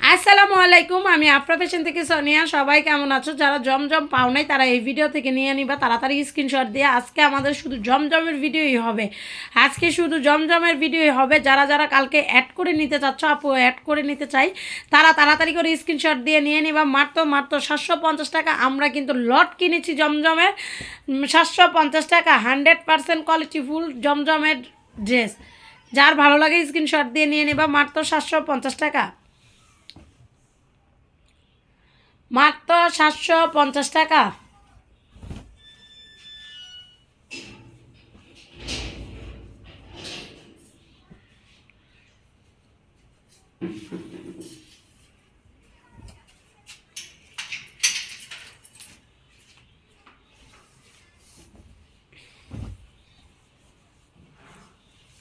আসসালামু আলাইকুম, আমি আফরা ফ্যাশন থেকে সোনিয়া। সবাই কেমন আছো? যারা জমজম পাও নাই, তারা এই ভিডিও থেকে নিয়ে নিবা। তাড়াতাড়ি স্ক্রিনশট দিয়ে আজকে আমাদের শুধু জমজমের ভিডিওই হবে। আজকে শুধু জমজমের ভিডিওই হবে। যারা যারা কালকে অ্যাড করে নিতে চাচ্ছ, আপু অ্যাড করে নিতে চাই, তারা তাড়াতাড়ি করে স্ক্রিনশট দিয়ে নিয়ে নিবা। মাত্র মাত্র সাতশো পঞ্চাশ টাকা। আমরা কিন্তু লট কিনেছি জমজমের। সাতশো পঞ্চাশ টাকা, হান্ড্রেড পার্সেন্ট কোয়ালিটি ফুল জমজমের ড্রেস যার ভালো লাগে স্ক্রিনশট দিয়ে নিয়ে নিবা। মাত্র সাতশো পঞ্চাশ টাকা। মাত্র সাতশো পঞ্চাশ টাকা।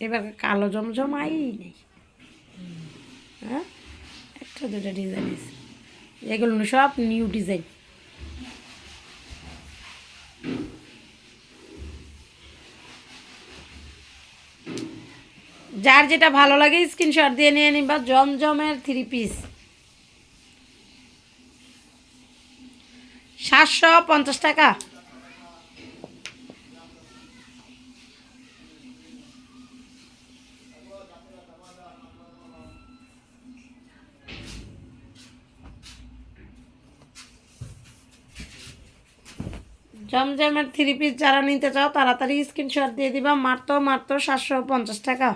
এবার কালো জমজম আই নেই। হ্যাঁ? একটা দুটা ডিজাইন আছে। এগুলো সব নিউ ডিজাইন যার যেটা ভালো লাগে স্ক্রিনশট দিয়ে নিয়ে নিন বা জমজমের থ্রি পিস সাতশো পঞ্চাশ টাকা। জমজমের থ্রি পিস যারা নিতে চাও, তাড়াতাড়ি স্ক্রিনশট দিয়ে দিবা। মাত্র মাত্র সাতশো পঞ্চাশ টাকা।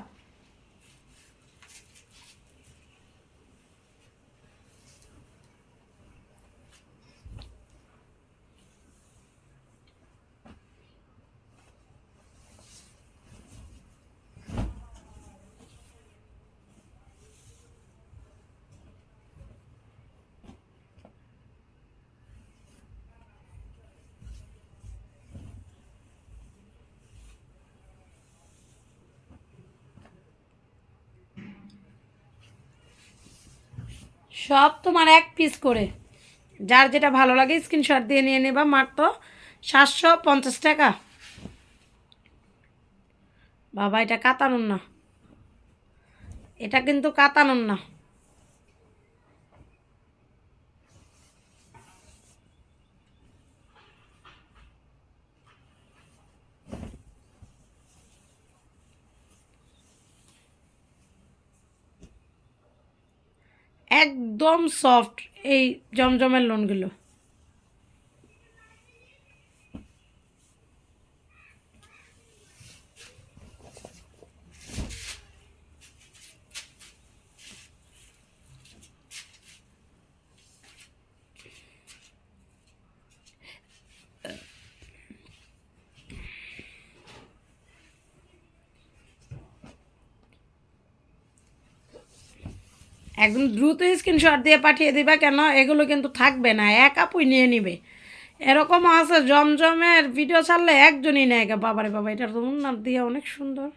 সব তোমার এক পিস করে। যার যেটা ভালো লাগে স্ক্রিনশট দিয়ে নিয়ে নেবা, মাত্র সাতশো পঞ্চাশ টাকা। বাবা, এটা কাতানুন না। এটা কিন্তু কাতানুন না। একদম সফট এই জমজমের লোনগুলো একদম দ্রুত স্ক্রিনশট দিয়ে পাঠিয়ে দিবা কেন? এগুলো কিন্তু থাকবে না, এক আপুই নিয়ে নিবে। এরকম আছে, জমজমের ভিডিও ছাড়লে একজনই নেয় বাবারে বাবা এটার তো নাম দিয়ে অনেক সুন্দর।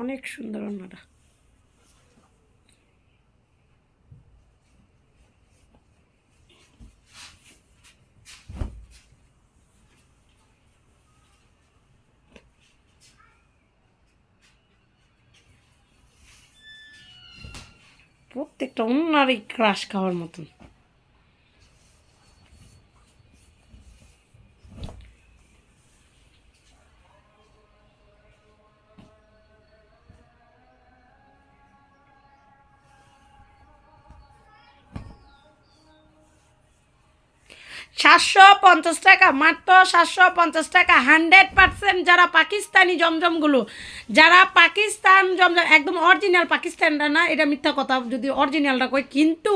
অনেক সুন্দর অন্যটা প্রত্যেকটা অন্যারই ক্রাশ খাওয়ার মতন। সাতশো পঞ্চাশ টাকা, মাত্র সাতশো পঞ্চাশ টাকা, হান্ড্রেড পার্সেন্ট যারা পাকিস্তানি জমজমগুলো, যারা পাকিস্তান জমজম, একদম অরিজিনাল পাকিস্তানরা না, এটা মিথ্যা কথা, যদি অরিজিনালটা কই কিন্তু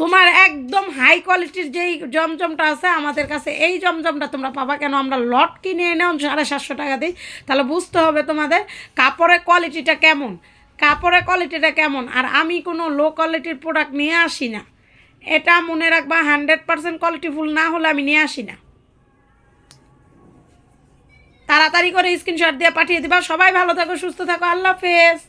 তোমার একদম হাই কোয়ালিটির যেই জমজমটা আছে, আমাদের কাছে এই জমজমটা তোমরা পাবা কেন? আমরা লট কিনে এনেও সাড়ে সাতশো টাকা দিই। তাহলে বুঝতে হবে তোমাদের কাপড়ের কোয়ালিটিটা কেমন, কাপড়ের কোয়ালিটিটা কেমন। আর আমি কোনো লো কোয়ালিটির প্রোডাক্ট নিয়ে আসি না। এটা মনে রাখবা হান্ড্রেড পার্সেন্ট কোয়ালিটিফুল না হলে আমি নিয়ে আসি না। তাড়াতাড়ি করে স্ক্রিনশট দিয়ে পাঠিয়ে দিবা। সবাই ভালো থাকো, সুস্থ থাকো। আল্লাহ হাফেজ।